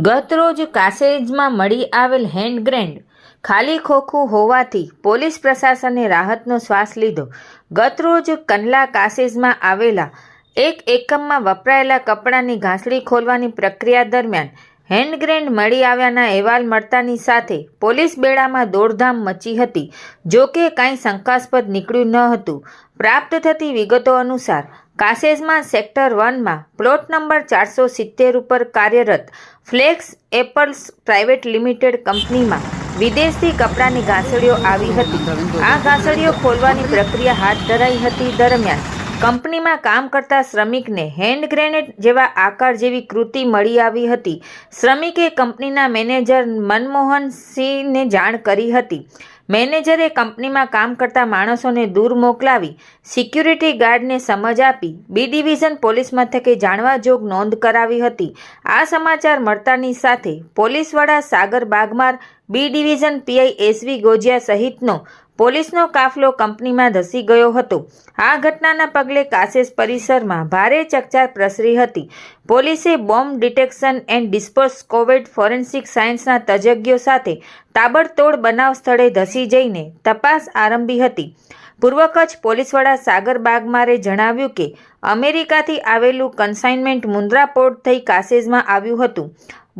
ગતરોજ કાસેજમાં મળી આવેલ હેન્ડ ગ્રેન્ડ ખાલી ખોખું હોવાથી પોલીસ પ્રશાસને રાહતનો શ્વાસ લીધો. ગતરોજ કંડલા કાસેજમાં આવેલા એક એકમમાં વપરાયેલા કપડાની ઘાસડી ખોલવાની પ્રક્રિયા દરમિયાન હેન્ડ ગ્રેન્ડ મળી આવ્યાના અહેવાલ મળતાની સાથે પોલીસ બેડામાં દોડધામ મચી હતી, જો કે કાંઈ શંકાસ્પદ નીકળ્યું ન હતું. પ્રાપ્ત થતી વિગતો અનુસાર કાસેજમાં સેક્ટર વનમાં પ્લોટ નંબર ચારસો સિત્તેર ઉપર કાર્યરત ફ્લેક્સ એપલ્સ પ્રાઇવેટ લિમિટેડ કંપનીમાં વિદેશથી કપડાની ઘાસળીઓ આવી હતી. આ ઘાસળીઓ ખોલવાની પ્રક્રિયા હાથ ધરાઈ હતી દરમિયાન કંપનીમાં કામ કરતા શ્રમિકને હેન્ડ ગ્રેનેડ જેવા આકાર જેવી કૃતિ મળી આવી હતી. શ્રમિકે કંપનીના મેનેજર મનમોહન સિંહને જાણ કરી હતી. મેનેજરે કંપનીમાં કામ કરતા માણસોને દૂર મોકલાવી સિક્યુરિટી ગાર્ડને સમજ આપી બી ડિવિઝન પોલીસ મથકે જાણવા જોગ નોંધ કરાવી હતી. આ સમાચાર મળતાની સાથે police Sagar Bagmar, B division PI SV Gojiya સહિતનો પોલીસનો કાફલો કંપનીમાં ધસી ગયો હતો. આ ઘટનાના પગલે કાસેસ પરિસરમાં ભારે ચકચાર પ્રસરી હતી. પોલીસે bomb detection and dispose covid forensic સાયન્સના તજજ્ઞો સાથે તાબડતોડ બનાવ સ્થળે ધસી જઈને તપાસ આરંભી હતી. પૂર્વ કચ્છ પોલીસ સાગર બાગમારે જણાવ્યું કે, અમેરિકાથી આવેલું કન્સાઇનમેન્ટ મુન્દ્રા પોર્ટ થઈ કાસેઝમાં આવ્યું હતું.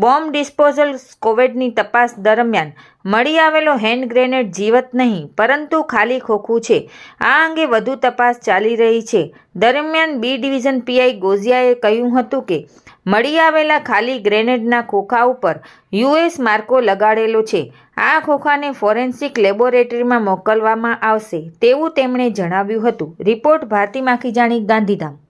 બોમ્બ ડિસ્પોઝલ કોવિડની તપાસ દરમિયાન મળી આવેલો હેન્ડ ગ્રેનેડ જીવત નહીં, પરંતુ ખાલી ખોખું છે. આ અંગે વધુ તપાસ ચાલી રહી છે. દરમિયાન બી ડિવિઝન પીઆઈ ગોઝિયાએ કહ્યું હતું કે, મળી આવેલા ખાલી ગ્રેનેડના ખોખા ઉપર યુએસ માર્કો લગાડેલો છે. આ ખોખાને ફોરેન્સિક લેબોરેટરીમાં મોકલવામાં આવશે, તેવું તેમણે જણાવ્યું હતું. રિપોર્ટ ભારતી માખીજાણી ગાંધીધામ.